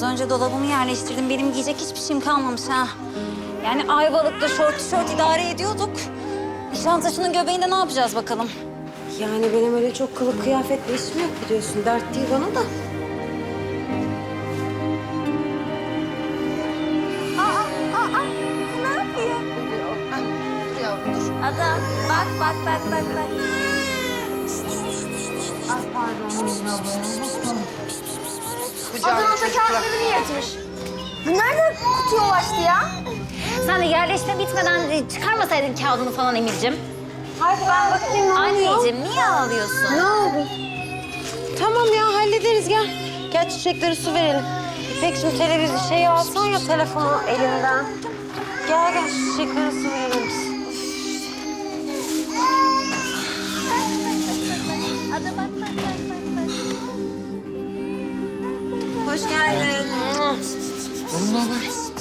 Az önce dolabımı yerleştirdim. Benim giyecek hiçbir şeyim kalmamış ha. Yani Ayvalık'ta şort tişört idare ediyorduk. Nişantaşı'nın göbeğinde ne yapacağız bakalım? Yani benim öyle çok kılık kıyafetle işim yok biliyorsun. Dert değil bana da. Ne yapıyor? Ada bak bak bak bak bak. Adana'da kağıtlarını yırtmış. Bu nerede kutuya ulaştı ya? Sen de yerleşme bitmeden e, çıkarmasaydın kağıdını falan Emir'cim. Hadi ben bakayım ne oluyor? Anneciğim niye ağlıyorsun? Ne oldu? Tamam ya hallederiz gel. Gel çiçekleri su verelim. İpek şimdi televizyon şeyi alsan ya telefonu elinden. Gel gel çiçeklere su verelim biz. Gel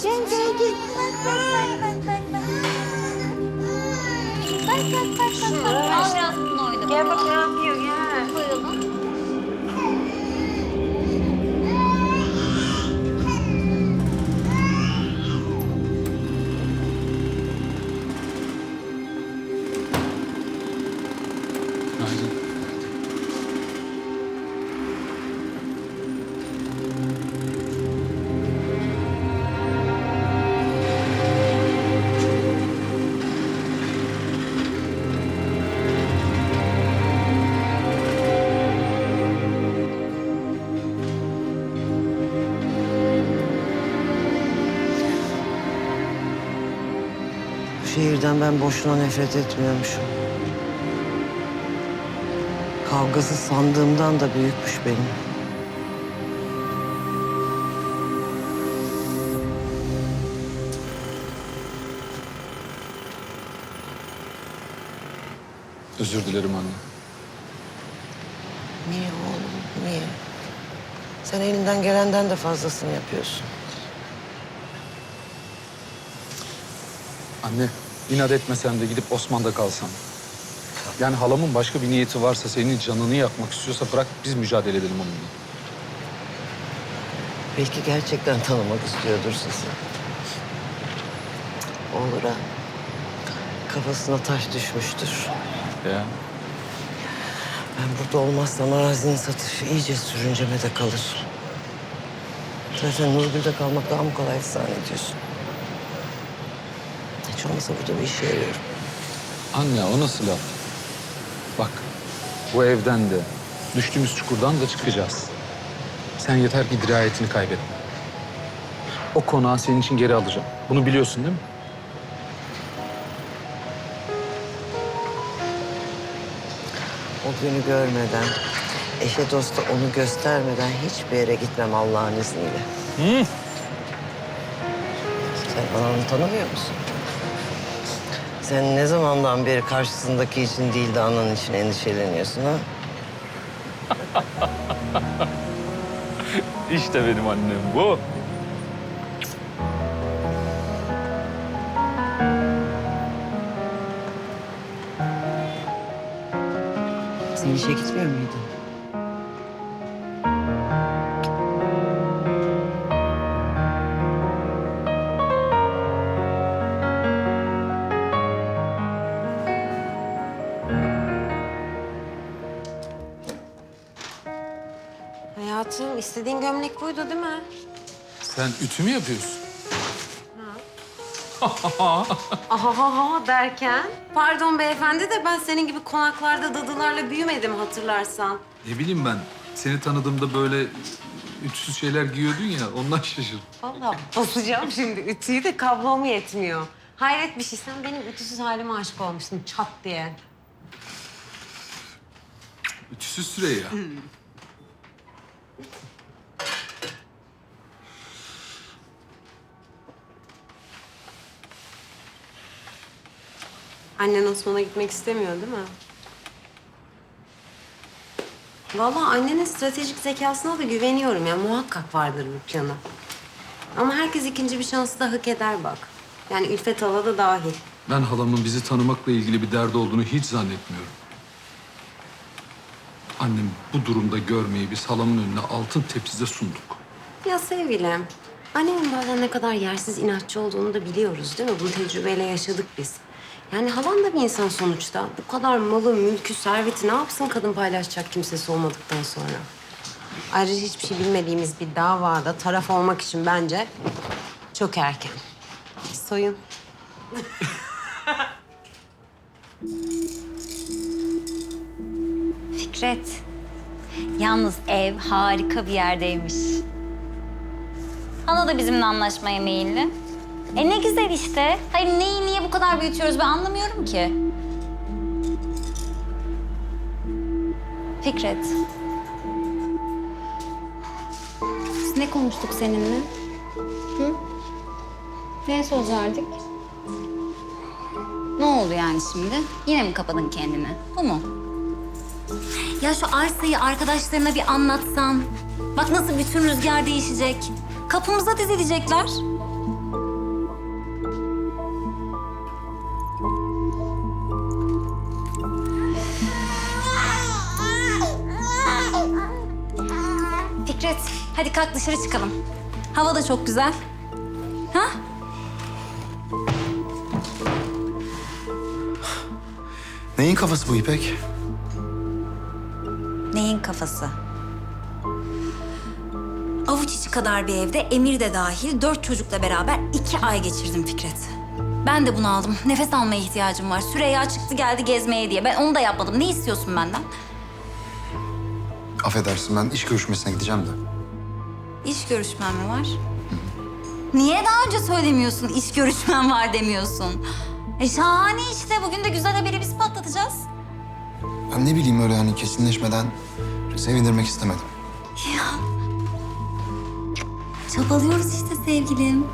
gel gel. Bak bak bak bak bak bak. Bak bak bak bak. bak. Al biraz bununla oyna. Gel bak ne yapıyor şehirden ben boşuna nefret etmiyormuşum. Kavgası sandığımdan da büyükmüş benim. Özür dilerim anne. Niye oğlum, niye? Sen elinden gelenden de fazlasını yapıyorsun. Anne, inat etmesen de gidip Osman'da kalsan. Yani halamın başka bir niyeti varsa, senin canını yakmak istiyorsa bırak biz mücadele edelim onunla. Belki gerçekten tanımak istiyordur sizi. Olur ha. Kafasına taş düşmüştür. Ya. Ben burada olmazsam arazinin satışı iyice sürüncemede kalır. Zaten Nurgül'de kalmak daha mı kolay zannediyorsun? Hiç olmazsa burada bir işe yarıyorum. Anne o nasıl laf? Bak, bu evden de, düştüğümüz çukurdan da çıkacağız. Sen yeter ki dirayetini kaybetme. O konağı senin için geri alacağım. Bunu biliyorsun değil mi? O günü görmeden, eşe dosta onu göstermeden hiçbir yere gitmem Allah'ın izniyle. Sen ananı tanımıyor musun? Sen ne zamandan beri karşısındaki için değil de anan için endişeleniyorsun ha? İşte benim annem bu. Sen işe gitmiyor muydun? Hayatım istediğin gömlek buydu değil mi? Sen ütü mü yapıyorsun? Ahahaha derken? Pardon beyefendi de ben senin gibi konaklarda dadılarla büyümedim hatırlarsan. Ne bileyim ben. Seni tanıdığımda böyle ütüsüz şeyler giyiyordun ya ondan şaşırdım. Vallahi basacağım şimdi ütüyü de kablom yetmiyor. Hayret bir şey sen benim ütüsüz halime aşık olmuştun çat diye. Ütüsüz Süreyya. Annen Osman'a gitmek istemiyor değil mi? Vallahi annenin stratejik zekasına da güveniyorum ya. Muhakkak vardır bir planı. Ama herkes ikinci bir şansı da hak eder bak. Yani Ülfet Hala da dahil. Ben halamın bizi tanımakla ilgili bir derdi olduğunu hiç zannetmiyorum. Annem bu durumda görmeyi biz halamın önüne altın tepside sunduk. Ya sevgilim, annemin bazen ne kadar yersiz inatçı olduğunu da biliyoruz değil mi? Bunu tecrübeyle yaşadık biz. Yani halan da bir insan sonuçta. Bu kadar malı, mülkü, serveti ne yapsın kadın paylaşacak kimsesi olmadıktan sonra? Ayrıca hiçbir şey bilmediğimiz bir davada taraf olmak için bence çok erken. Soyun. Fikret. Yalnız ev harika bir yerdeymiş. Hala da bizimle anlaşmaya meyilli. E ne güzel işte. Hayır neyi niye bu kadar büyütüyoruz ben anlamıyorum ki. Fikret. Biz ne konuştuk seninle? Hı? Neye söz verdik? Ne oldu yani şimdi? Yine mi kapadın kendini? Bu mu? Ya şu arsayı arkadaşlarına bir anlatsan. Bak nasıl bütün rüzgar değişecek. Kapımıza dizilecekler. Hadi kalk dışarı çıkalım. Hava da çok güzel. Ha? Neyin kafası bu İpek? Neyin kafası? Avuç içi kadar bir evde Emir de dahil dört çocukla beraber iki ay geçirdim Fikret. Ben de bunu aldım. Nefes almaya ihtiyacım var. Süreyya çıktı geldi gezmeye diye. Ben onu da yapmadım. Ne istiyorsun benden? Affedersin ben iş görüşmesine gideceğim de. İş görüşmem mi var? Niye daha önce söylemiyorsun iş görüşmem var demiyorsun? E şahane işte. Bugün de güzel haberi biz patlatacağız. Ben ne bileyim öyle hani kesinleşmeden sevindirmek istemedim. Çabalıyoruz işte sevgilim.